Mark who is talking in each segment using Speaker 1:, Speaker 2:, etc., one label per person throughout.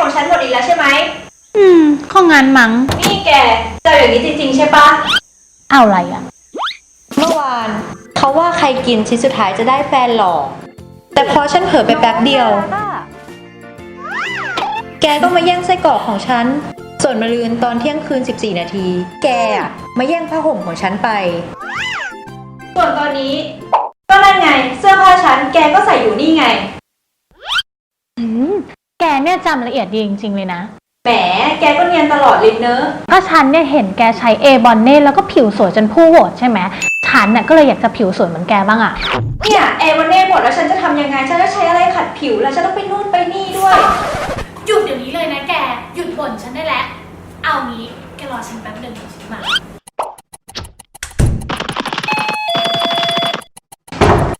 Speaker 1: ของฉันหมดอีกแล้วใช่ไหม
Speaker 2: อืม ข้องานมั้ง
Speaker 1: นี่แกเจออย่างนี้จริง ๆ ใช่ปะ
Speaker 2: เอาอะไรอะ
Speaker 1: เมื่อวาน เขาว่าใครกินชิ้นสุดท้ายจะได้แฟนหล่อแต่พอฉันเผลอไปแป๊บเดียว แกก็มาแย่งไส้กรอกของฉัน ส่วนมะรืนตอนเที่ยงคืน 14 นาที แกอะมาแย่งผ้าห่มของฉันไป ส่วนตอนนี้ ก็นั่นไง เสื้อผ้าฉันแกก็ใส่อยู่นี่ไง
Speaker 2: อืมแก เนี่ยจำละเอียดดีจริง ๆ เลยนะ
Speaker 1: แหม แกก็เนียนตลอดเลยเนอะ
Speaker 2: ก็ฉันเนี่ยเห็นแกใช้เอบอนเน่แล้วก็ผิวสวยจนผู้โหวตใช่ไหมฉันน่ะก็เลยอยากจะผิวสวยเหมือนแกบ้างอะ
Speaker 1: เนี่ยเอวันเน่หมดแล้วฉันจะทำยังไง ฉันจะใช้อะไรขัดผิวแล้วฉันต้องไปนู่นไปนี่ด้วย
Speaker 3: หยุดเดี๋ยวนี้เลยนะแก หยุดบ่นฉันได้แล้ว เอางี้แกรอฉันแป๊บหนึ่งเดี๋ยวฉันมา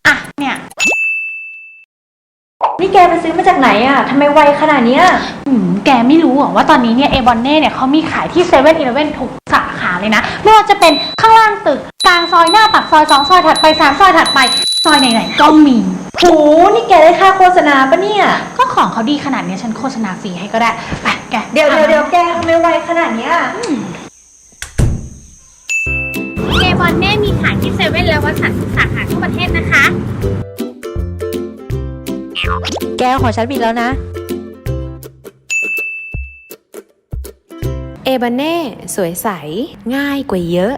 Speaker 2: อะ เนี่ย
Speaker 1: นี่แกไปซื้อมาจากไหนอะทำไมไวขนาดเนี้ย
Speaker 2: อืมแกไม่รู้เหรอว่าตอนนี้เนี่ยเอบอนเน่เนี่ยเขามีขายที่เซเว่นอีเลฟเว่นทุกสาขาเลยนะ ไม่ว่าจะเป็นข้างล่างตึก กลางซอยหน้าปากซอยสองซอยถัดไปสามซอยถัดไป ซอยไหนๆก็มี
Speaker 1: โหนี่แกได้ค่าโฆษณาปะเนี่ย
Speaker 2: ก็ของเขาดีขนาดเนี้ยฉันโฆษณาฟรีให้ก็ได้ไปแก
Speaker 1: เดี๋ยวเดี๋ยวเดี๋ยวแกทำไมไวขนาดเนี้ย
Speaker 3: เอบอนเน่มีขายที่เซเว่นและวัดสันทุกสาขาทั่วประเทศนะคะ
Speaker 1: แกของฉันบินแล้วนะ
Speaker 4: เอบันเน่ สวยใส ง่ายกว่าเยอะ